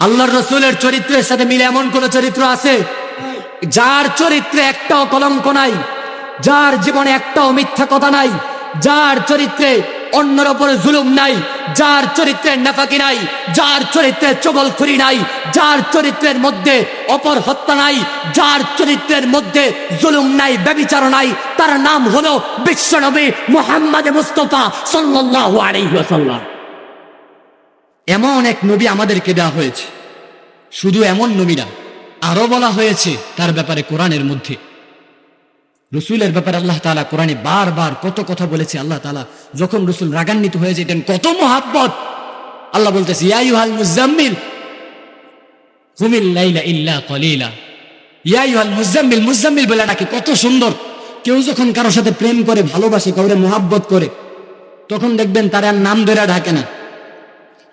আল্লাহর রসুলের চরিত্রের সাথে মিলে এমন কোন চরিত্র আছে? যার চরিত্রে একটাও কলঙ্ক নাই, যার জীবনে একটাও মিথ্যা কথা নাই, যার চরিত্রে অন্যের ওপরে জুলুম নাই, যার চরিত্রে নাফাকি নাই, যার চরিত্রে চগলখুরি নাই, যার চরিত্রের মধ্যে অপর হত্যা নাই, যার চরিত্রের মধ্যে জুলুম নাই, ব্যবিচার নাই, তার নাম হলো বিশ্বনবী মুহাম্মদ মুস্তফা সাল্লাল্লাহু আলাইহি ওয়াসাল্লাম। এমন এক নবী আমাদেরকে দেওয়া হয়েছে। শুধু এমন নবী না, আরও বলা হয়েছে তার ব্যাপারে কোরআনের মধ্যে। রসুলের ব্যাপারে আল্লাহ তালা কোরআনে বারবার কত কথা বলেছে। আল্লাহ তালা যখন রসুল রাগান্বিত হয়ে যেতেন, কত মোহাব্বত। আল্লাহ বলতেছে ইয়াইহাল মুজাম্মিল হুমিল ইল্লা কলিলা। ইয়াইহাল মুজাম্মিল মুজাম্মিল বলে ডাকে কত সুন্দর। কেউ যখন কারোর সাথে প্রেম করে, ভালোবাসে, কাউরে মোহাব্বত করে, তখন দেখবেন তার আর নাম ধরে ডাকে না।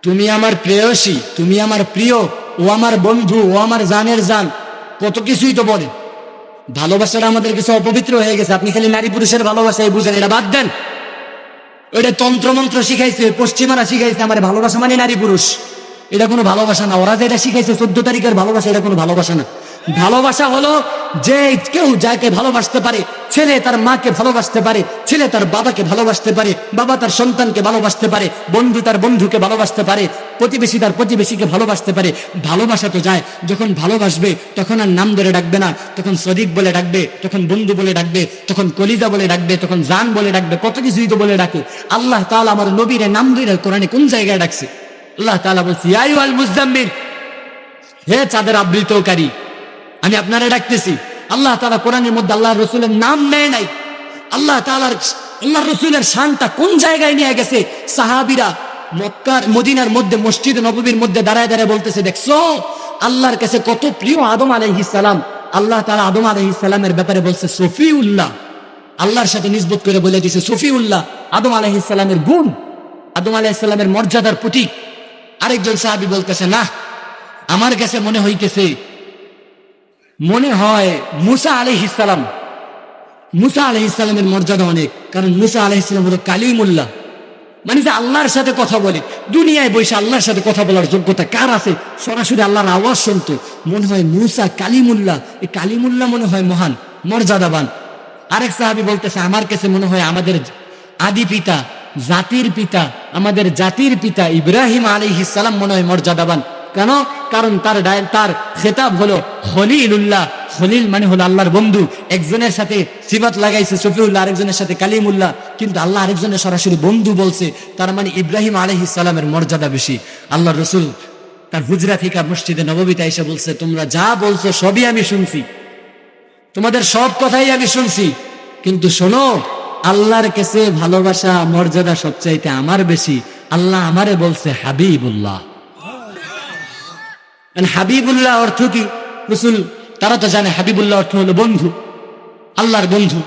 তুমি আমার প্রেয়সী, তুমি আমার প্রিয়, ও আমার বন্ধু, ও আমার জানের জান, কত কিছুই তো বলে। ভালোবাসাটা আমাদের কিছু অপবিত্র হয়ে গেছে, আপনি খালি নারী পুরুষের এই বুঝেন, এটা বাদ দেন। ওইটা তন্ত্রমন্ত্র শিখাইছে, পশ্চিমারা শিখাইছে, আমার ভালোবাসা মানে নারী পুরুষ। এটা কোনো ভালোবাসা না, ওরা যেটা শিখাইছে, চোদ্দ তারিখের ভালোবাসা, এটা কোনো ভালোবাসা না। ভালোবাসা হলো যে কেউ যাকে ভালোবাসতে পারে, ছেলে তার মাকে ভালোবাসতে পারে, ছেলে তার বাবাকে ভালোবাসতে পারে, বাবা তার সন্তানকে ভালোবাসতে পারে, বন্ধু তার বন্ধুকে ভালোবাসতে পারে, প্রতিবেশী তার প্রতিবেশীকে ভালোবাসতে পারে। ভালোবাসা তো যায়, যখন ভালোবাসবে তখন আর নাম ধরে ডাকবে না, তখন সদিক বলে ডাকবে, তখন বন্ধু বলে ডাকবে, তখন কলিজা বলে ডাকবে, তখন জান বলে ডাকবে, কত কিছুই তো বলে ডাকে। আল্লাহ তাআলা আমার নবীরে নাম ধরে কোরআনে কোন জায়গায় ডাকছে? আল্লাহ তাআলা বলছি হে চাঁদের আবৃতকারী আমি আপনারা ডাকতেছি। আল্লাহ তাআলা কোরআনের মধ্যে আল্লাহ রসুলের নাম নেয় নাই। আল্লাহ তাআলার আল্লাহ রসুলের শানটা কোন জায়গায় নিয়ে গেছে? সাহাবিরা মক্কার, মদিনার মধ্যে, মসজিদ নববীর মধ্যে দাঁড়ায় দাঁড়ায় বলতেছে, দেখছ? আল্লাহর কাছে কত প্রিয় আদম আলাইহিস সালাম। আল্লাহ তাআলা আদম আলাইহিস সালামের ব্যাপারে বলছে, সফিউল্লাহ। আল্লাহর সাথে নিসবত করে বলে দিছে, সফিউল্লাহ। আদম আলাইহিস সালামের গুণ, আদম আলাইহিস সালামের মর্যাদার প্রতীক। আরেকজন সাহাবী বলতেছে না আমার কাছে মনে হইতেছে মনে হয় মুসা আলহিসাম মুসা আলহিসামের মর্যাদা অনেক, কারণ মুসা আলহিসাম হলো কালিমুল্লাহ। মানে যে আল্লাহর সাথে কথা বলে, দুনিয়ায় বসে আল্লাহর সাথে কথা বলার যোগ্যতা কার আছে? সরাসরি আল্লাহর আওয়াজ শুনতো। মনে হয় মুসা কালিমুল্লাহ। এই কালিমুল্লাহ মনে হয় মহান, মর্যাদাবান। আরেক সাহাবি বলতেছে, আমার কাছে মনে হয় আমাদের আদি পিতা, জাতির পিতা, আমাদের জাতির পিতা ইব্রাহিম আলী সালাম মনে হয় মর্যাদাবান। কেন? কারণ তার তার খেতাব হলো খলিলুল্লাহ। খলিল মানে হলো আল্লাহর বন্ধু। একজনের সাথে সিবাত লাগাইছে সফিউল্লাহ আরেকজনের সাথে কালিমুল্লাহ। কিন্তু আল্লাহ আরেকজনের সরাসরি বন্ধু বলছে, তার মানে ইব্রাহিম আলহি সালামের মর্যাদা বেশি। আল্লাহ রসুল তার হুজরা থেকে মসজিদে নববিতা এসে বলছে, তোমরা যা বলছো সবই আমি শুনছি। তোমাদের সব কথাই আমি শুনছি। কিন্তু শোনো, আল্লাহর কাছে ভালোবাসা, মর্যাদা সবচাইতে আমার বেশি। আল্লাহ আমারে বলছে হাবিবুল্লাহ। হাবিবুল্লাহ অর্থ কি? রসুল, তারা তো জানে হাবিবুল্লাহ অর্থ হলো বন্ধু, আল্লাহর বন্ধু।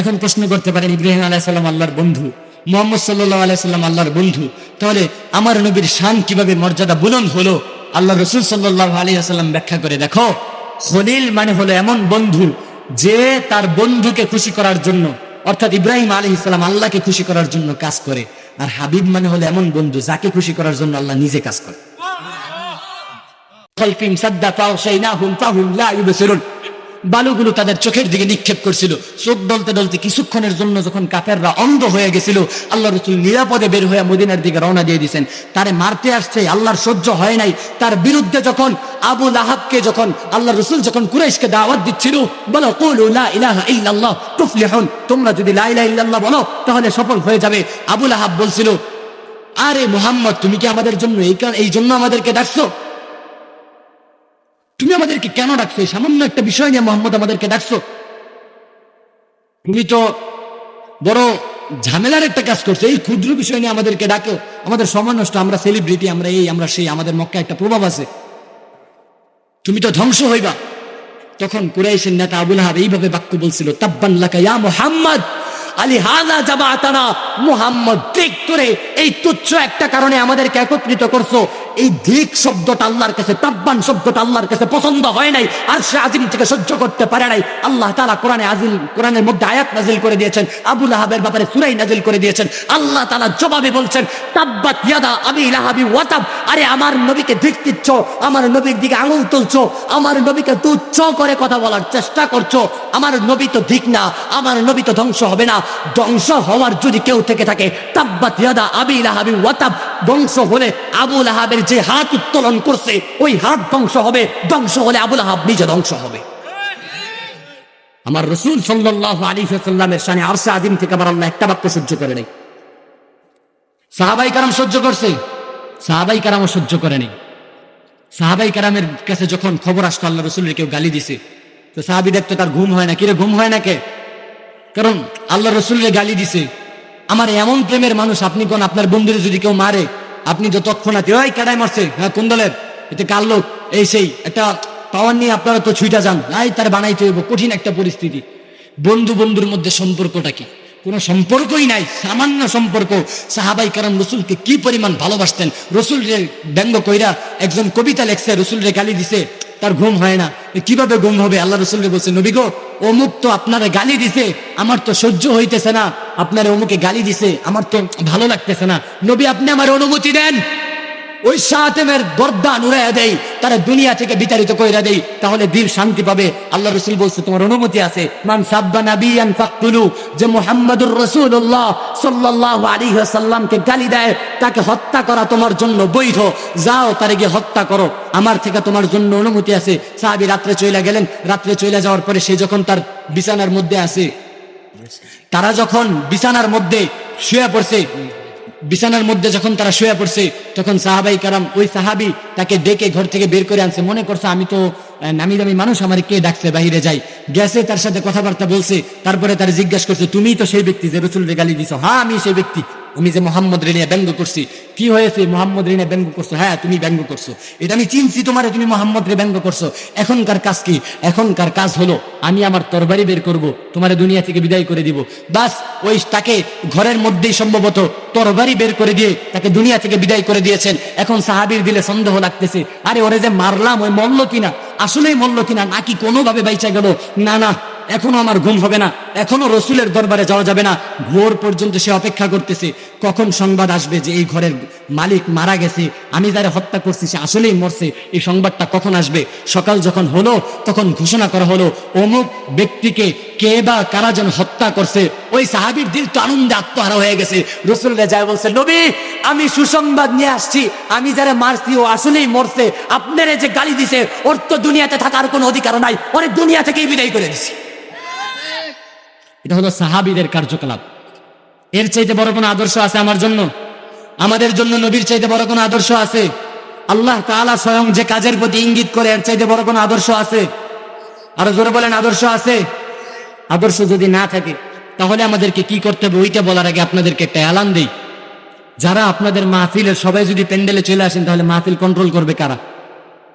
এখন প্রশ্ন করতে পারেন, ইব্রাহিম আলাইসাল্লাম আল্লাহর বন্ধু, মোহাম্মদ সাল্লাহ আলাইসাল্লাম আল্লাহর বন্ধু। তাহলে আমার নবীর শান কীভাবে মর্যাদা বুলন্দ হলো? আল্লাহ রসুল সাল্লাহ আলী আসাল্লাম ব্যাখ্যা করে দেখো, খলিল মানে হলো এমন বন্ধু যে তার বন্ধুকে খুশি করার জন্য, অর্থাৎ ইব্রাহিম আলী ইসলাম আল্লাহকে খুশি করার জন্য কাজ করে, আর হাবিব মানে হলো এমন বন্ধু যাকে খুশি করার জন্য আল্লাহ নিজে কাজ করে। খলকিম সাদ্দা ফাওশাইনাহুম ফাহুম লা ইউবসিরুন। বালুগুলো তাদের চোখের দিকে নিক্ষেপ করছিল। চোখ ডলতে ডলতে কিছুক্ষণের জন্য যখন কাফেররা অন্ধ হয়ে গেছিল, আল্লাহ রসুল নিরাপদে বের হয়ে মদিনার দিকে রওনা দিয়ে দিয়েছেন তারে মারতে আসছে, আল্লাহর সহ্য হয় নাই। তার বিরুদ্ধে যখন আবু লাহাবকে যখন আল্লাহ রসুল যখন কুরাইশকে দাওয়াত দিচ্ছিল, বলো লা ইলাহা ইল্লাল্লাহ তুফলিহুন। তোমরা যদি লা ইলাহা ইল্লাল্লাহ বলো, তাহলে সফল হয়ে যাবে। আবু লাহাব বলছিল, আরে মোহাম্মদ, তুমি কি আমাদের জন্য এই এই জন্য আমাদেরকে ডাকছো? তুমি আমাদেরকে কেন ডাকছো? সামান্য একটা বিষয় নিয়ে মোহাম্মদ আমাদেরকে ডাকছো। তুমি তো বড় ঝামেলার একটা কাজ করছ। এই ক্ষুদ্র বিষয় নিয়ে আমাদেরকে ডাকো। আমাদের সময় নষ্ট, আমরা সেলিব্রিটি আমরা এই, আমরা সেই, আমাদের মক্কা একটা প্রভাব আছে। তুমি তো ধ্বংস হইবা। তখন কুরাইশের নেতা আবুল আহাব এইভাবে বাক্য বলছিল, তাব্বান লাকা ইয়া মুহাম্মদ! আলী জামাআতানা মুহাম্মদ দিক এই তুচ্ছ একটা কারণে আমাদেরকে একত্রিত করছ। এই দিক শব্দটা আল্লাহর কাছে তাব্বান শব্দটা আল্লাহর কাছে পছন্দ হয় নাই, আর সে আজিম থেকে সহ্য করতে পারে নাই। আল্লাহ তালা কোরআনে আজিল, কোরআনের মধ্যে আয়াত নাজিল করে দিয়েছেন আবুল আহাবের ব্যাপারে সুরাই নাজিল করে দিয়েছেন। আল্লাহ তালা জবাবে বলছেন, তাব্বাত ইয়াদা ওয়াতাব আরে আমার নবীকে দিক দিচ্ছ আমার নবীর দিকে আঙুল তুলছো, আমার নবীকে তুচ্ছ করে কথা বলার চেষ্টা করছ। আমার নবী তো ঠিক না, আমার নবী তো ধ্বংস হবে না ধ্বংস হওয়ার যদি কেউ থেকে থাকে, তাব্বাত ইয়াদা আবি লাহাবি ওয়াতাব। ধ্বংস হলে আবুল আহাবের যে হাত উত্তোলন করছে, ওই হাত ধ্বংস হবে। ধ্বংস হলে আবুল আহাব নিজে ধ্বংস হবে। আমার রসুল সাল্লাহ আলী সাল্লামের সানে আরশে আদিম থেকে আবার আল্লাহ একটা বাক্য সহ্য করে নেই। সাহাবাই কারাম সহ্য করছে? সাহাবাই কারামও সহ্য করে নেই। সাহাবাই কারামের কাছে যখন খবর আসতো, আল্লাহ রসুলের কেউ গালি দিছে। তো সাহাবি দেখতো তার ঘুম হয় না। কিরে, ঘুম হয় না কে? কারণ আল্লাহ রসুলের গালি দিছে। আমার এমন প্রেমের মানুষ, আপনি কোন আপনার বন্ধুরে যদি কেউ মারে, আপনি তো তৎক্ষণাৎ ওই কেডাই মারছে? হ্যাঁ কোন দলের? এটা কার লোক? এই সেই, একটা পাওয়ার নিয়ে আপনারা তো ছুইটা যান। নাই, তার বানাইতে হইব। কঠিন একটা পরিস্থিতি। বন্ধু বন্ধুর মধ্যে সম্পর্কটা কি? কোনো সম্পর্কই নাই, সামান্য সম্পর্ক। সাহাবাই কারণ রসুলকে কি পরিমাণ ভালোবাসতেন? রসুল রে ব্যঙ্গ কইরা একজন কবিতা লেখছে রসুল রে গালি দিছে। তার ঘুম হয় না। কীভাবে ঘুম হবে? আল্লাহ রসুলকে বলছে, নবী গো, অমুক তো আপনারে গালি দিছে, আমার তো সহ্য হইতেছে না। আপনারে অমুকে গালি দিছে, আমার তো ভালো লাগতেছে না। নবী, আপনি আমার অনুমতি দেন। ওই সাতেমের গর্দান উড়াইয়া দেই, তারা দুনিয়া থেকে বিতাড়িত কইরা দেই, তাহলে দিল শান্তি পাবে। আল্লাহ রসুল বলছে, তোমার অনুমতি আছে। যে মুহাম্মাদুর রাসূলুল্লাহ সাল্লাল্লাহু আলাইহি ওয়াসাল্লামকে গালি দেয়, তাকে হত্যা করা তোমার জন্য বৈধ। যাও তারে গিয়ে হত্যা করো। আমার থেকে তোমার জন্য অনুমতি আছে। সাহাবী রাত্রে চইলা গেলেন। রাত্রে চইলা যাওয়ার পরে সে যখন তার বিছানার মধ্যে আছে, তারা যখন বিছানার মধ্যে শুয়ে পড়ছে বিছানার মধ্যে যখন তারা শুয়ে পড়ছে, তখন সাহাবাই কারাম ওই সাহাবি তাকে ডেকে ঘর থেকে বের করে আনছে। মনে করছে, আমি তো নামি দামি মানুষ, আমার কে ডাকছে বাহিরে যাই? গেছে, তার সাথে কথাবার্তা বলছে, তারপরে তার জিজ্ঞাসা করছে তুমি তো সেই ব্যক্তি যে রসুল গালি দিছ? হ্যাঁ আমি সেই ব্যক্তি। আমি যে মোহাম্মদ রেনিয়া ব্যঙ্গ করছি, কি হয়েছে মোহাম্মদ রেনিয়া ব্যঙ্গ করছ? হ্যাঁ তুমি ব্যঙ্গ করছ। এটা আমি চিনছি তোমারে, তুমি মোহাম্মদ রে ব্যঙ্গ করছ। এখনকার কাজ কি? এখনকার কাজ হলো, আমি আমার তরবারি বের করব, তোমারে দুনিয়া থেকে বিদায় করে দিব। বাস, ওই তাকে ঘরের মধ্যেই সম্ভবত তরবারি বের করে দিয়ে তাকে দুনিয়া থেকে বিদায় করে দিয়েছেন। এখন সাহাবির দিলে সন্দেহ লাগতেছে, আরে ওরে যে মারলাম, ওই মল্ল কিনা? আসলেই মল্ল কিনা? নাকি কোনোভাবে বাইচা গেল? না না এখনও আমার ঘুম হবে না। এখনও রসুলের দরবারে যাওয়া যাবে না। ভোর পর্যন্ত সে অপেক্ষা করতেছে। কখন সংবাদ আসবে যে এই ঘরের মালিক মারা গেছে আমি যারা হত্যা করছি সে আসলেই মরছে। এই সংবাদটা কখন আসবে? সকাল যখন হলো তখন ঘোষণা করা হলো অমুক ব্যক্তিকে কে বা কারা যেন হত্যা করছে। ওই সাহাবির দিল তো আনন্দে আত্মহারা হয়ে গেছে। রসুল যায় বলছে নবী আমি সুসংবাদ নিয়ে আসছি আমি যারা মারছি ও আসলেই মরছে। আপনারা যে গালি দিছে ওর তো দুনিয়াতে থাকার কোনো অধিকার নাই। ওরে দুনিয়া থেকেই বিদায় করে দিছি। এটা হলো সাহাবিদের কার্যকলাপ। এর চাইতে বড় কোনো আদর্শ আছে আমার জন্য? আমাদের জন্য নবীর চাইতে বড় কোনো আদর্শ আছে? আল্লাহ তাআলা স্বয়ং যে কাজের প্রতি ইঙ্গিত করে এর চাইতে বড় কোনো আদর্শ আছে? আরও জোরে বলেন, আদর্শ আছে? আদর্শ যদি না থাকে, তাহলে আমাদেরকে কি করতে হবে? ওইটা বলার আগে আপনাদেরকে একটা অ্যালান দেই। যারা আপনাদের মাহফিলের, সবাই যদি প্যান্ডেলে চলে আসেন, তাহলে মাহফিল কন্ট্রোল করবে কারা?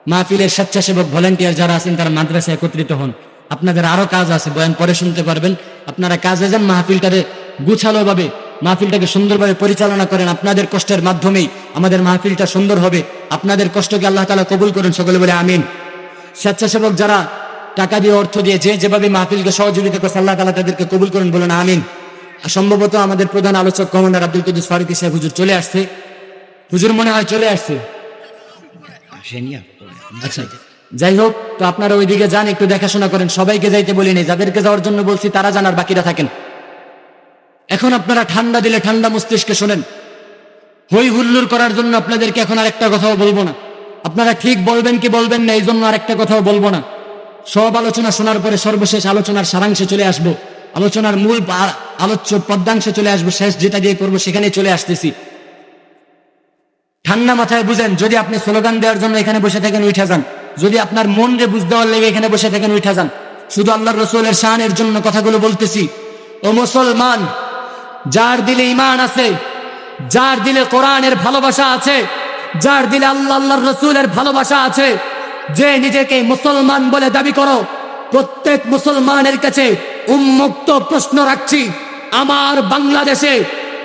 মাহফিলের স্বেচ্ছাসেবক ভলেন্টিয়ার যারা আছেন, তারা মাদ্রাসায় একত্রিত হন। আপনাদের আরও কাজ আছে, বয়ান পরে শুনতে পারবেন। আপনারা কাজে যান, মাহফিলটারে গুছালো ভাবে মাহফিলটাকে সুন্দরভাবে পরিচালনা করেন আপনাদের কষ্টের মাধ্যমেই। আমাদের মাহফিলটা সুন্দর হবে। আপনাদের কষ্টকে আল্লাহ তালা কবুল করেন সকলে বলে আমিন। স্বেচ্ছাসেবক যারা টাকা দিয়ে অর্থ দিয়ে যে যেভাবে মাহফিলকে সহযোগিতা করছে আল্লাহ তালা তাদেরকে কবুল করেন বলেন আমিন। সম্ভবত আমাদের প্রধান আলোচক কমান্ডার আব্দুল কুদ্দুস ফারুকি সাহেব হুজুর চলে আসছে। হুজুর মনে হয় চলে আসছে। আচ্ছা যাই হোক তো আপনারা ওইদিকে যান একটু দেখাশোনা করেন। সবাইকে যাইতে বলিনি যাদেরকে যাওয়ার জন্য বলছি তারা জানার বাকিরা থাকেন। এখন আপনারা ঠান্ডা দিলে ঠান্ডা মস্তিষ্কে শোনেন। হই হুল্লোড় করার জন্য আপনাদেরকে এখন আরেকটা কথাও বলব না। আপনারা ঠিক বলবেন কি বলবেন না এই জন্য আরেকটা কথাও বলব না। সব আলোচনা শোনার পরে সর্বশেষ আলোচনার সারাংশে চলে আসব। আলোচনার মূল আলোচ্য পদ্মাংশে চলে আসব, শেষ যেটা দিয়ে করব সেখানে চলে আসতেছি। ঠান্ডা মাথায় বুঝেন, যদি আপনি স্লোগান দেওয়ার জন্য এখানে বসে থাকেন, উঠে যান। যদি আপনার মন রে বুঝ দেওয়ার লেগে এখানে বসে থাকেন, উঠে যান। শুধু আল্লাহর রসুলের শানের জন্য কথাগুলো বলতেছি। ও মুসলমান যার দিলে ইমান আছে, যার দিলে কোরআনের ভালোবাসা আছে, যার দিলে আল্লাহ, আল্লাহর রসুলের ভালোবাসা আছে, যে নিজেকে মুসলমান বলে দাবি করো, প্রত্যেক মুসলমানের কাছে উন্মুক্ত প্রশ্ন রাখছি, আমার বাংলাদেশে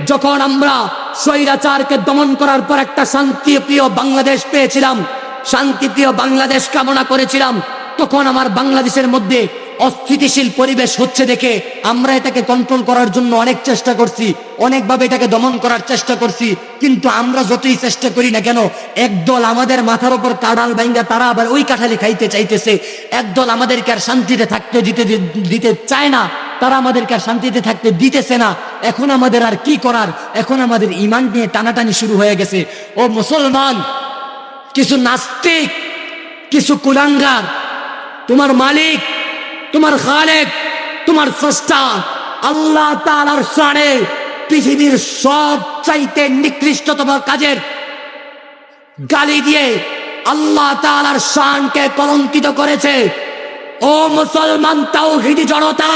যখন আমরা স্বৈরাচারকে দমন করার পর একটা শান্তিপ্রিয় বাংলাদেশ পেয়েছিলাম, শান্তিপ্রিয় বাংলাদেশ কামনা করেছিলাম, তখন আমার বাংলাদেশের মধ্যে অস্থিতিশীল পরিবেশ হচ্ছে দেখে আমরা এটাকে কন্ট্রোল করার জন্য অনেক চেষ্টা করছি, অনেকভাবে এটাকে দমন করার চেষ্টা করছি, কিন্তু আমরা যতই চেষ্টা করি না কেন, একদল আমাদের মাথার উপর কাড়াল বাইঙ্গা তারা আবার ওই কাঠালি খাইতে চাইতেছে। একদল আমাদেরকে আর শান্তিতে থাকতে দিতে দিতে চায় না, তারা আমাদেরকে আর শান্তিতে থাকতে দিতেছে না। এখন আমাদের আর কি করার? এখন আমাদের ইমান নিয়ে টানাটানি শুরু হয়ে গেছে। ও মুসলমান, কিছু নাস্তিক, কিছু কুলাঙ্গার, তোমার মালিক তোমার খালেক, তোমার স্রষ্টা, আল্লাহ তালার সানে পৃথিবীর সব চাইতে নিকৃষ্টতম কাজের গালি দিয়ে আল্লাহ তালার শানকে কলঙ্কিত করেছে। ও মুসলমান তাও তাওহিদি জনতা,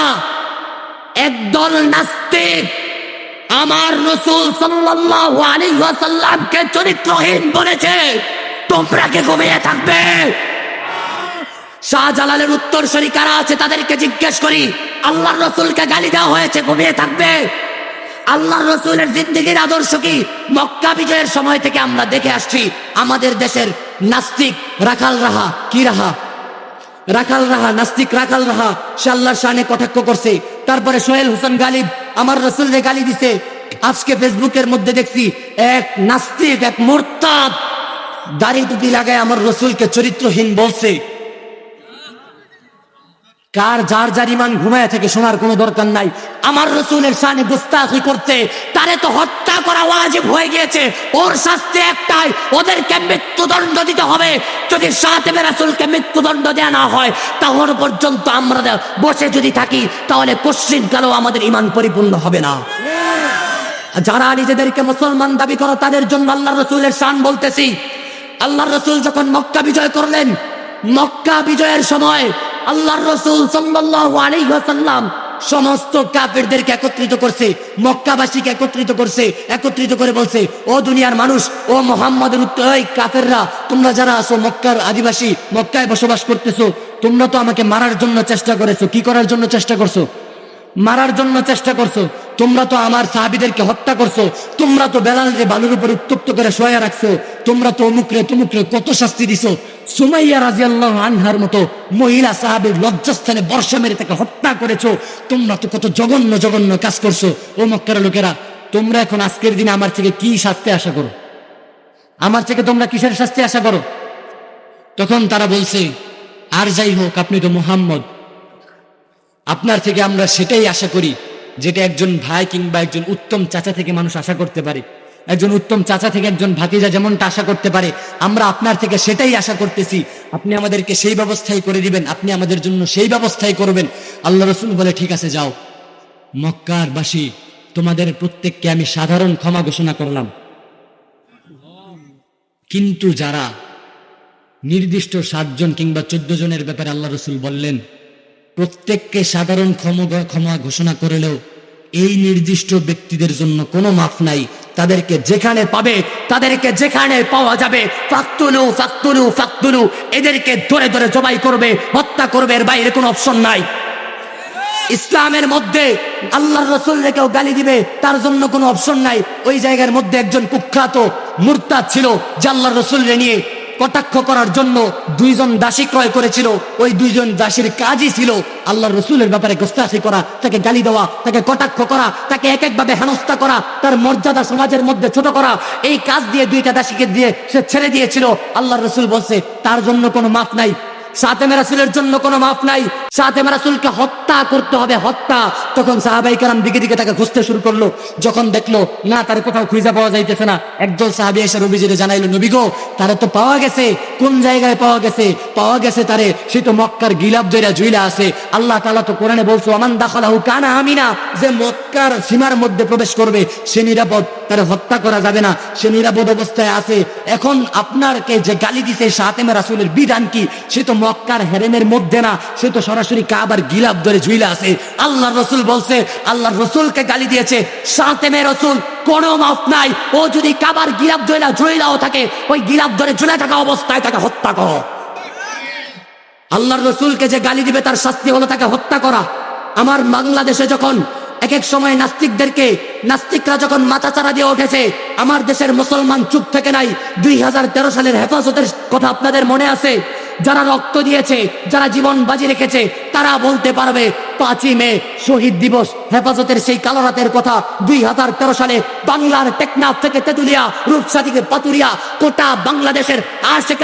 একদল নাস্তিক, আমার রসুল সাল্লাল্লাহু আলাইহি ওয়াসাল্লামকে চরিত্রহীন বলেছে, তোমরা কে ঘুমিয়ে থাকবে? শাহজালালের উত্তর শরী কারা আছে তাদেরকে জিজ্ঞেস করি। আল্লাহর রসুলকে গালি দেওয়া হয়েছে, ঘুমিয়ে থাকবে। আল্লাহ রসুলের জিন্দগির আদর্শ কি? মক্কা বিজয়ের সময় থেকে আমরা দেখে আসছি, আমাদের দেশের নাস্তিক রাখাল রাহা কি রাহা? রাখাল রাহা, নাস্তিক রাখাল রাহা, সে আল্লাহর শানে কটাক্ষ করছে। তারপরে সোহেল হোসেন গালিব আমার রসুলরে গালি দিছে। আজকে ফেসবুকের মধ্যে দেখছি, এক নাস্তিক, এক মোরতাদ দাড়ি টুপি লাগায় আমার রসুলকে চরিত্রহীন বলছে। কার যার যার ইমান ঘুমায় থেকে শোনার কোনো দরকার নাই। আমার রসুলের সানে গুস্তাখি করতে তারে তো হত্যা করা ওয়াজিব হয়ে গিয়েছে। ওর শাস্তি একটাই, ওদেরকে মৃত্যুদণ্ড দিতে হবে। যদি সাতেবে রাসুলকে মৃত্যুদণ্ড দেওয়া না হয়, তাহলে পর্যন্ত আমরা বসে যদি থাকি, তাহলে কশ্চিন কালেও আমাদের ইমান পরিপূর্ণ হবে না। যারা নিজেদেরকে মুসলমান দাবি করো, তাদের জন্য আল্লাহ রসুলের শান বলতেছি। আল্লাহ রসুল যখন মক্কা বিজয় করলেন, মক্কা বিজয়ের সময় আল্লাহ রসুল ওয়াসাল্লাম সমস্ত কাফেরদেরকে একত্রিত করছে, মক্কাবাসীকে একত্রিত করছে, একত্রিত করে বলছে, ও দুনিয়ার মানুষ, ও মোহাম্মদের উত্তর ওই কাফেররা, তোমরা যারা আসো মক্কার আদিবাসী, মক্কায় বসবাস করতেছো, তোমরা তো আমাকে মারার জন্য চেষ্টা করেছ, কি করার জন্য চেষ্টা করছ? মারার জন্য চেষ্টা করছ। তোমরা তো আমার সাহাবিদেরকে হত্যা করছ। তোমরা তো বেলাল রে বালুর উপর উত্তপ্ত করে শোয়া রাখছো। তোমরা তো অমুকরে তমুকরে কত শাস্তি দিছো। সুমাইয়া রাজিয়াল্লাহ আনহার মতো মহিলা সাহাবের লজ্জাস্থানে বর্ষা মেরে তাকে হত্যা করেছ। তোমরা তো কত জঘন্য জঘন্য কাজ করছ। ও মক্কার লোকেরা, তোমরা এখন আজকের দিনে আমার থেকে কি শাস্তি আশা করো? আমার থেকে তোমরা কিসের শাস্তি আশা করো? তখন তারা বলছে, আর যাই হোক, আপনি তো মোহাম্মদ। আপনার থেকে আমরা সেটাই আশা করি যেটা একজন ভাই কিংবা একজন উত্তম চাচা থেকে মানুষ আশা করতে পারে। একজন উত্তম চাচা থেকে একজন ভাতিজা যেমনটা আশা করতে পারে, আমরা আপনার থেকে সেটাই আশা করতেছি। আপনি আমাদেরকে সেই ব্যবস্থাই করে দিবেন, আপনি আমাদের জন্য সেই ব্যবস্থাই করবেন। আল্লাহ রসুল বলে, ঠিক আছে, যাও। মক্কার বাসী, তোমাদের প্রত্যেককে আমি সাধারণ ক্ষমা ঘোষণা করলাম। কিন্তু যারা নির্দিষ্ট সাতজন কিংবা চোদ্দ জনের ব্যাপারে আল্লাহ রসুল বললেন প্রত্যেককে সাধারণ ক্ষমা ক্ষমা ঘোষণা করলেও এই নির্দিষ্ট ব্যক্তিদের জন্য কোনো মাফ নাই। তাদেরকে যেখানে পাবে, তাদেরকে যেখানে পাওয়া যাবে, ফাক্তুলু ফাক্তুলু ফাক্তুলু, এদেরকে ধরে ধরে জবাই করবে, হত্যা করবে, এর বাইরে কোনো অপশন নাই। ইসলামের মধ্যে আল্লাহর রসুলকে কেউ গালি দিবে, তার জন্য কোনো অপশন নাই। ওই জায়গার মধ্যে একজন কুখ্যাত, মুরতাদ ছিল, যে আল্লাহর রসুলকে নিয়ে কটাক্ষ করার জন্য দুইজন দাসী ক্রয় করেছিল। ওই দুইজন দাসীর কাজই ছিল আল্লাহ রসুলের ব্যাপারে গোস্তাসি করা, তাকে গালি দেওয়া, তাকে কটাক্ষ করা, তাকে এক একভাবে হেনস্থা করা, তার মর্যাদা সমাজের মধ্যে ছোট করা। এই কাজ দিয়ে দুইটা দাসীকে দিয়ে সে ছেড়ে দিয়েছিল। আল্লাহ রসুল বলছে, তার জন্য কোনো মাফ নাই। সাতেমে রাসুলের জন্য কোনো মাফ নাই। সাতেমে রাসুলকে হত্যা করতে হবে, হত্যা। তখন সাহাবাই কারাম দিকে দিকে তাকে খুঁজতে শুরু করল। যখন দেখল, না, তার কোথাও খুঁজে পাওয়া যাইতেছে না। একজন সাহাবি এসে রবিজিরে জানাইলো, নবী গো, তারে তো পাওয়া গেছে। কোন জায়গায় পাওয়া গেছে? পাওয়া গেছে তারে, সে তো মক্কার গিলাপ দইরা জুইলা আছে। আল্লাহ তালা তো কোরআনে বলছো আমান দাখলাহু কানা আমিনা যে মক্কার সীমার মধ্যে প্রবেশ করবে, সে নিরাপদ, তারে হত্যা করা যাবে না। সে নিরাপদ অবস্থায় আছে। এখন আপনারকে যে গালি দিছে সাতেমে রাসুলের বিধান কি? সে তো মক্কার হেরেমের মধ্যে না, সে তো সরাসরি কাবার গিলাপ ধরে ঝুইলা আছে। আল্লাহ রসুল বলছে আল্লাহ রসুলকে গালি দিয়েছে সাতেমে রসুল, কোনো মাফ নাই। ও যদি কাবার গিলাপ ধরে ঝুইলাও থাকে, ওই গিলাপ ধরে ঝুলে থাকা অবস্থায় তাকে হত্যা করো। আল্লাহর রসুলকে যে গালি দিবে, তার শাস্তি হলো তাকে হত্যা করা। আমার বাংলাদেশে যখন এক এক সময় নাস্তিকদেরকে, নাস্তিকরা যখন মাথা চারা দিয়ে উঠেছে, আমার দেশের মুসলমান চুপ থেকে নাই। দুই হাজার তেরো সালের হেফাজতের কথা আপনাদের মনে আছে? যারা রক্ত দিয়েছে, যারা জীবন বাজি রেখেছে, তারা বলতে পারবে, পাঁচই মে শহীদ দিবস। হেফাজতের সেই কালো রাতের কথা দুই হাজার তেরো সালে বাংলার টেকনাফ থেকে তেতুলিয়া, রূপসা থেকে পাতুরিয়া কোটা বাংলাদেশের আশেখ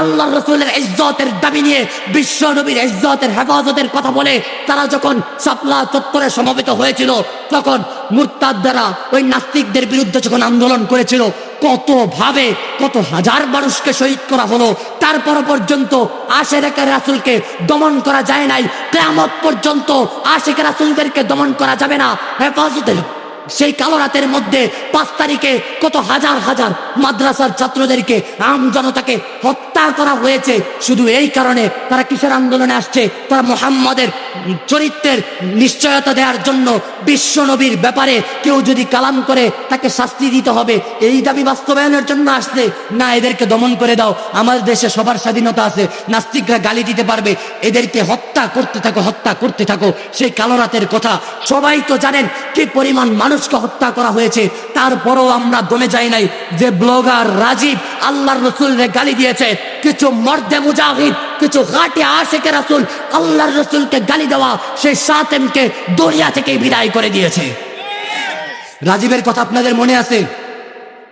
আল্লাহ রসুলের ইজ্জতের দাবি নিয়ে, বিশ্ব নবীর ইজ্জতের হেফাজতের কথা বলে, তারা যখন সাপলা চত্বরে সমবেত হয়েছিল, তখন মুরতাদ দ্বারা ওই নাস্তিকদের বিরুদ্ধে যখন আন্দোলন করেছিল, কত ভাবে, কত হাজার মানুষকে শহীদ করা হলো, তারপর পর্যন্ত আশেখ রাসুলকে দমন করা যায় নাই কেমত পর্যন্ত আশেখ রাসুলদেরকে দমন করা যাবে না। হেফাজতের সেই কালো রাতের মধ্যে পাঁচ তারিখে কত হাজার হাজার মাদ্রাসার ছাত্রদেরকে আম জনতাকে হত্যা করা হয়েছে। শুধু এই কারণে তারা কিসের আন্দোলনে আসছে? তারা মোহাম্মদের চরিত্রের নিশ্চয়তা দেওয়ার জন্য বিশ্ব নবীর ব্যাপারে কেউ যদি কালাম করে, তাকে শাস্তি দিতে হবে। এই দাবি বাস্তবায়নের জন্য আসছে না, এদেরকে দমন করে দাও। আমার দেশে সবার স্বাধীনতা আছে, নাস্তিকরা গালি দিতে পারবে। এদেরকে হত্যা করতে থাকো, হত্যা করতে থাকো। সেই কালো রাতের কথা সবাই তো জানেন কি পরিমাণ মানুষকে হত্যা করা হয়েছে, তারপরও আমরা দমে যাই নাই। যে ব্লগার রাজীব আল্লাহর রসুলরে গালি দিয়েছে, কিছু মর্দে মুজাহিদ, কিছু ঘাটে আশেকে রাসুল আল্লাহর রসুলকে গালি দেওয়া সেই সাতেমকে দরিয়া থেকে বিদায় করে দিয়েছে। রাজীবের কথা আপনাদের মনে আছে?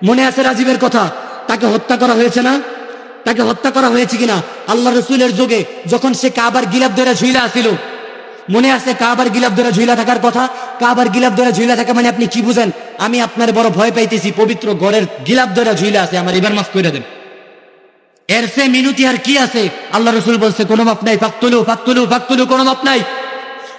মনে আছে রাজীবের কথা? তাকে হত্যা করা হয়েছে না? তাকে হত্যা করা হয়েছে কিনা? আল্লাহ রসুলের যুগে যখন সে কাবার গিলাপ ধরে ঝুইলা আসিল মনে আছে কাবার গিলাপ ধরে ঝুলা থাকার কথা? কাবার গিলাপ ধরে ঝুলা থাকা মানে আপনি কি বুঝেন? আমি আপনার বড় ভয় পাইতেছি, পবিত্র গড়ের গিলাপ ধরে ঝুলা আছে, আমার এবার মাফ করে দেন। এর সে মিনুতি আর কি আছে? আল্লাহ রসুল বলছে, কোনো মাপ নাই, ফাকতুলু ফাকতুলু ফাকতুলু, কোনো মাপ নাই।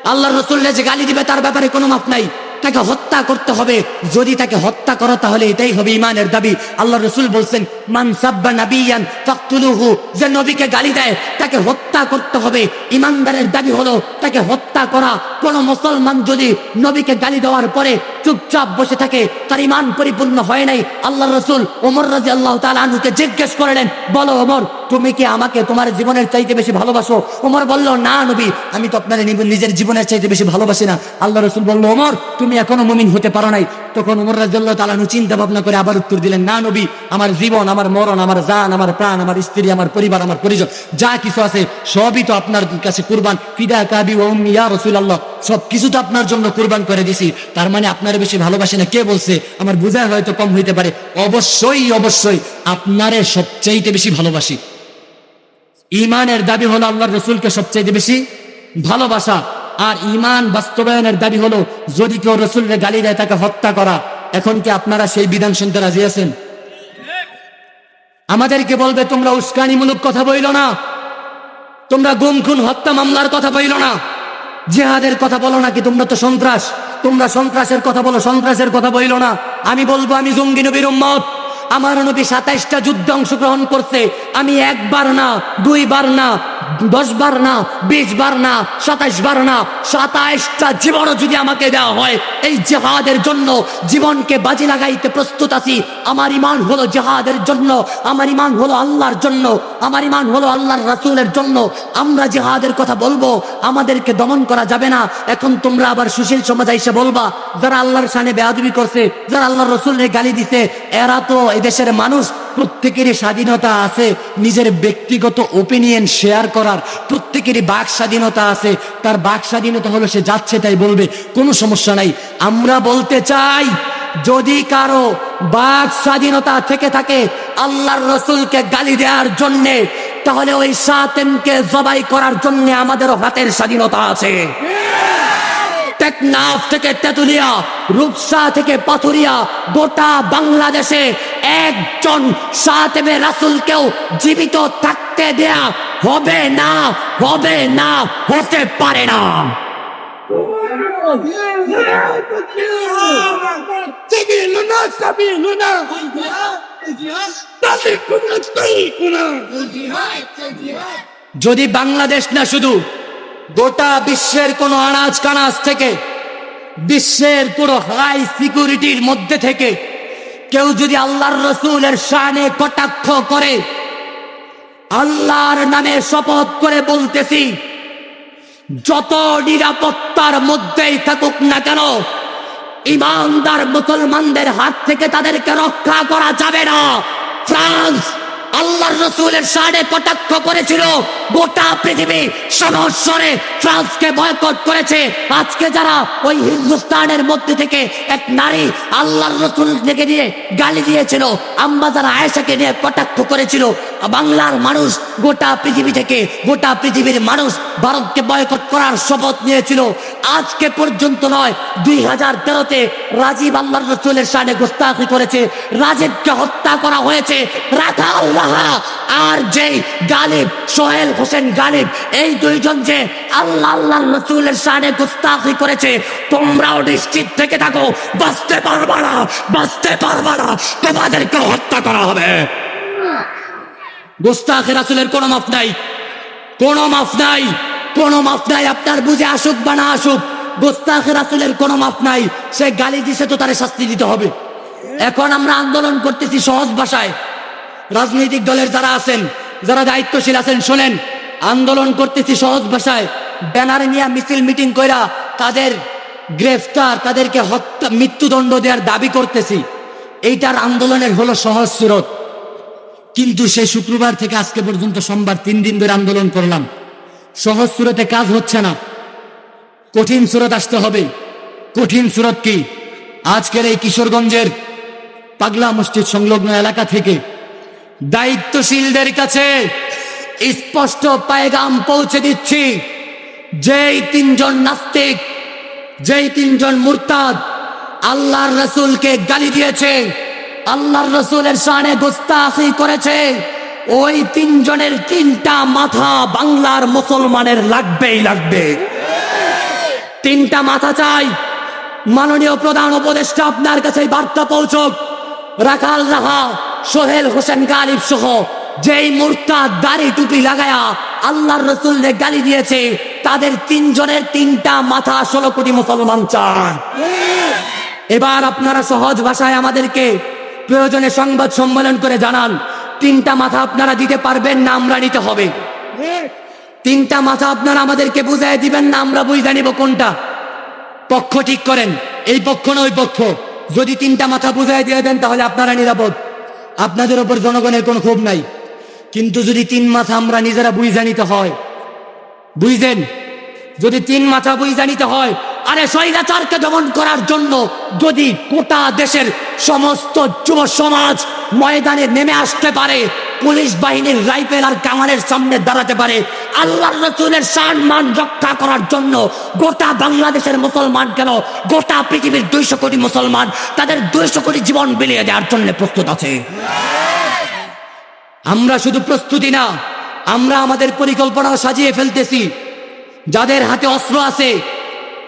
আল্লাহ রসুল যে গালি দিবে, তার ব্যাপারে কোনো মাপ নাই। তাকে হত্যা করতে হবে। যদি তাকে হত্যা করো, তাহলে এটাই হবে ইমানের দাবি। আল্লাহ রসুল বলছেন, মান সাব্বা নাবিয়ান ফাকতুলুহু যে নবীকে গালি দেয়, তাকে হত্যা করতে হবে। ইমানদারের দাবি হলো, তাকে হত্যা করা। কোন মুসলমান যদি নবীকে গালি দেওয়ার পরে চুপচাপ বসে থাকে, তার ইমান পরিপূর্ণ হয় নাই। আল্লাহ রসুল ওমর রাজি আল্লাহ জিজ্ঞেস করলেন, বলো ওমর, তুমি কি আমাকে তোমার জীবনের চাইতে বেশি ভালোবাসো? ওমর বলল, না নবী, আমি তো আপনার নিজের জীবনের চাইতে বেশি ভালোবাসি না। আল্লাহ রসুল বলল, ওমর তুমি এখনও মুমিন হতে পারো নাই। তখন ওমর রাজিয়াল্লাহ তালানু চিন্তা ভাবনা করে আবার উত্তর দিলেন, না নবী, আমার জীবন, আমার মরণ, আমার জান, আমার প্রাণ, আমার স্ত্রী, আমার পরিবার, আমার পরিজন, যা কিছু আছে সবই তো আপনার কাছে কুরবান। ফিদা কাবি ও ইয়া রসুল আল্লাহ সব কিছু তো আপনার জন্য কুরবান করে দিছি। তার মানে আপনার বেশি ভালোবাসে না। কে বলছে? আমার বোঝায় হয়তো কম হইতে পারে। অবশ্যই অবশ্যই আপনারে সবচাইতে বেশি ভালোবাসি। ইমানের দাবি হলো আল্লাহর রসুলকে সবচাইতে বেশি ভালোবাসা। আর ইমান বাস্তবায়নের দাবি হলো, যদি কেউ রসুলের গালি দেয়, তাকে হত্যা করা। এখন কি আপনারা সেই বিধান শুনতে রাজি আছেন? আমাদেরকে বলবে, তোমরা উস্কানিমূলক কথা বইল না। তোমরা গুম খুন হত্যা মামলার কথা বইল না। জেহাদের কথা বলো নাকি, তোমরা তো সন্ত্রাস। তোমরা সন্ত্রাসের কথা বলো, সন্ত্রাসের কথা বইল না। আমি বলব, আমি জঙ্গি নবীর উম্মত। আমার নবী সাতাইশটা যুদ্ধে অংশগ্রহণ করছে। আমি একবার না, দুইবার না দশ বার না, বিশ বার না, সাতাইশ বার না, সাতাইশটা জীবনও যদি আমাকে দেওয়া হয়, এই জেহাদের জন্য জীবনকে বাজি লাগাইতে প্রস্তুত আছি। আমার ইমান হলো জেহাদের জন্য, আমার ইমান হলো আল্লাহর জন্য, আমার ইমান হলো আল্লাহর রাসুলের জন্য। আমরা জেহাদের কথা বলব, আমাদেরকে দমন করা যাবে না। এখন তোমরা আবার সুশীল সমাজ এসে বলবা, যারা আল্লাহর সানে বেয়াদবি করছে, যারা আল্লাহর রসুলের গালি দিছে, এরা তো এদেশের মানুষ প্রত্যেকেরই স্বাধীনতা আছে, নিজের ব্যক্তিগত ওপিনিয়ন শেয়ার করার প্রত্যেকেরই বাক স্বাধীনতা আছে, তার বাক স্বাধীনতা হলো সে যাচ্ছে তাই বলবে, কোনো সমস্যা নাই। আমরা বলতে চাই, যদি কারও বাক স্বাধীনতা থেকে থাকে আল্লাহর রসুলকে গালি দেওয়ার জন্যে, তাহলে ওই সাতেমকে জবাই করার জন্য আমাদের হাতের স্বাধীনতা আছে। টেকনাফ থেকে তেতুলিয়া রূপসা থেকে পাথুরিয়া গোটা বাংলাদেশে একজন সাতেমে রাসুলকেও জীবিত থাকতে দেয়া হবে না হবে না হতে পারে না سبيلنا سبيلنا طريقنا طريقنا যদি বাংলাদেশ না শুধু গোটা বিশ্বের কোন আনাজ কানাজ থেকে, বিশ্বের পুরো হাই সিকিউরিটির মধ্যে থেকে কেউ যদি আল্লাহর রসুলের শানে কটাক্ষ করে, আল্লাহর নামে শপথ করে বলতেছি, যত নিরাপত্তার মধ্যেই থাকুক না কেন, ইমানদার মুসলমানদের হাত থেকে তাদেরকে রক্ষা করা যাবে না। ফ্রান্স আল্লাহর রসুলের সাড়ে কটাক্ষ করেছিল, গোটা পৃথিবী সমস্যরে ফ্রান্সকে বয়কট করেছে। আজকে যারা ওই হিন্দুস্তানের মধ্যে থেকে এক নারী আল্লাহর রসুল থেকে নিয়ে গালি দিয়েছিল, আম্মা যারা আয়েশাকে নিয়ে কটাক্ষ করেছিল বাংলার মানুষ গোটা পৃথিবী থেকে, গোটা পৃথিবীর মানুষ ভারতকে বয়কট করার শপথ নিয়েছিল। আজকে পর্যন্ত নয়, দুই হাজার তেরোতে রাজীব আল্লাহ রসুলের সামনে গোস্তাখি করেছে রাজীবকে হত্যা করা হয়েছে রাখা আর যেই গালিব, সোহেল হোসেন গালিব, এই দুইজন যে আল্লাহ আল্লাহ রসুলের সামনে গোস্তাখি করেছে, তোমরাও নিশ্চিত থেকে থাকো, বাঁচতে পারবা না, বাঁচতে পারবা না তোমাদেরকে হত্যা করা হবে। গোস্তাখে রাসুলের কোনো মাফ নাই। কোনো মাফ নাই। কোনো মাফ নাই, আপনার বুঝে আসুক বা না আসুক গোস্তাখে রাসুলের কোনো মাফ নাই। সে গালি দিছে তো তার শাস্তি দিতে হবে। এখন আমরা আন্দোলন করতেছি সহজ ভাষায়। রাজনৈতিক দলের যারা আছেন, যারা দায়িত্বশীল আছেন, শোনেন, আন্দোলন করতেছি সহজ ভাষায়। ব্যানার নিয়ে মিছিল মিটিং কইরা তাদের গ্রেফতার, তাদেরকে হত্যা, মৃত্যুদণ্ড দেওয়ার দাবি করতেছি। এইটার আন্দোলনের হলো সহজ সুরত। কিন্তু সেই শুক্রবার থেকে আজকে পর্যন্ত সোমবার তিন দিন ধরে আন্দোলন করলাম। সহজ সুরতে কাজ হচ্ছে না। কঠিন সুরত আসতে হবে। কঠিন সুরত কি? আজকের এই কিশোরগঞ্জের পাগলা মসজিদ সংলগ্ন এলাকা থেকে দায়িত্বশীলদের কাছে স্পষ্ট পায়গাম পৌঁছে দিচ্ছি। যেই তিনজন নাস্তিক, যেই তিনজন মুরতাদ আল্লাহর রসুলকে গালি দিয়েছে আল্লাহর রসুলের সানে গোস্তাখি করেছে। ওই তিনজনের তিনটা মাথা বাংলার মুসলমানের লাগবেই লাগবে। তিনটা মাথা চাই। মাননীয় প্রধান উপদেষ্টা আপনার কাছে বার্তা পৌঁছক। রাখাল রাহা, সোহেল হোসেন গালিব সহ যেই মূর্তা দাড়ি টুপি লাগায়া আল্লাহর রসুলকে গালি দিয়েছে, তাদের তিনজনের তিনটা মাথা ষোলো কোটি মুসলমান চান। এবার আপনারা সহজ ভাষায় আমাদেরকে প্রয়োজনে সংবাদ সম্মেলন করে জানান, তিনটা মাথা আপনারা দিতে পারবেন না, আমরা নিতে হবে। তিনটা মাথা আপনারা আমাদেরকে বুঝাই দিবেন না, আমরা বুঝে নিব কোনটা। পক্ষ ঠিক করেন, এই পক্ষ না ওই পক্ষ। যদি তিনটা মাথা বুঝাই দিয়ে দেন, তাহলে আপনারা নিরাপদ। আপনাদের ওপর জনগণের কোনো ক্ষোভ নাই। কিন্তু যদি তিন মাথা আমরা নিজেরা বুঝে নিতে হয় বুঝলেন যদি তিন মাথা বুঝে নিতে হয় আরে স্বৈরাচারকে দমন করার জন্য যদি গোটা দেশের সমস্ত যুব সমাজ ময়দানে নেমে আসতে পারে, পুলিশ বাহিনীর রাইফেল আর কামানের সামনে দাঁড়াতে পারে আল্লাহ রসুলের সম্মান রক্ষা করার জন্য গোটা বাংলাদেশের মুসলমান কেন, গোটা পৃথিবীর দুইশো কোটি মুসলমান তাদের দুইশো কোটি জীবন বিলিয়ে দেওয়ার জন্য প্রস্তুত আছে? আমরা শুধু প্রস্তুতি না, আমরা আমাদের পরিকল্পনাও সাজিয়ে ফেলতেছি। যাদের হাতে অস্ত্র আছে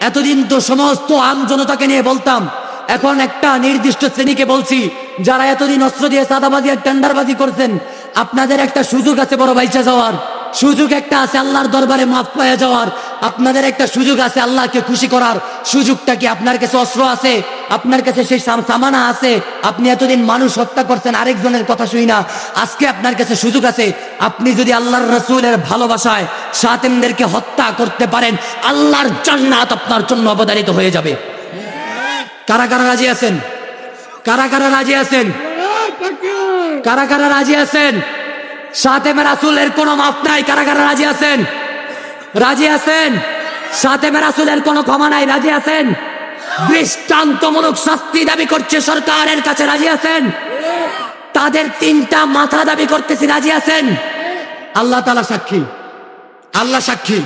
এতদিন তো সমস্ত আম জনতাকে নিয়ে বলতাম, এখন একটা নির্দিষ্ট শ্রেণীকে বলছি, যারা এতদিন অস্ত্র দিয়ে সাদাবাজি আর টেন্ডারবাজি করছেন, আপনাদের একটা সুযোগ আছে বড় ভাইচা যাওয়ার। সুযোগ একটা আছে আল্লাহর দরবারে মাফ পাওয়া যাওয়ার। আপনাদের একটা সুযোগ আছে আল্লাহকে খুশি করার। সুযোগটা কি আপনার কাছে অস্ত্র আছে? আপনার কাছে সেই সাম- সামানা আছে, আপনি এতদিন মানুষ হত্যা করছেন, আরেকজনের কথা শুই না। আজকে আপনার কাছে সুযোগ আছে, আপনি যদি আল্লাহর রসুলের ভালোবাসায় সাতেমদেরকে হত্যা করতে পারেন, আল্লাহর জান্নাত আপনার জন্য অবদারিত হয়ে যাবে। কারা কারা রাজি আছেন? কারা কারা রাজি আছেন? কারা কারা রাজি আছেন? সাতেমে রাসুলের কোনো মাপ নাই, কারা কারা রাজি আছেন? রাজি আছেন? সাতেমে রাসুলের কোনো ক্ষমা নাই, রাজি আছেন? দৃষ্টান্তমূলক শাস্তি দাবি করছে সরকারের কাছে রাজি আছেন? তাদের তিনটা মাথা দাবি করতেছি, রাজি আছেন? আল্লাহ তালা সাক্ষী। আল্লাহ সাক্ষী।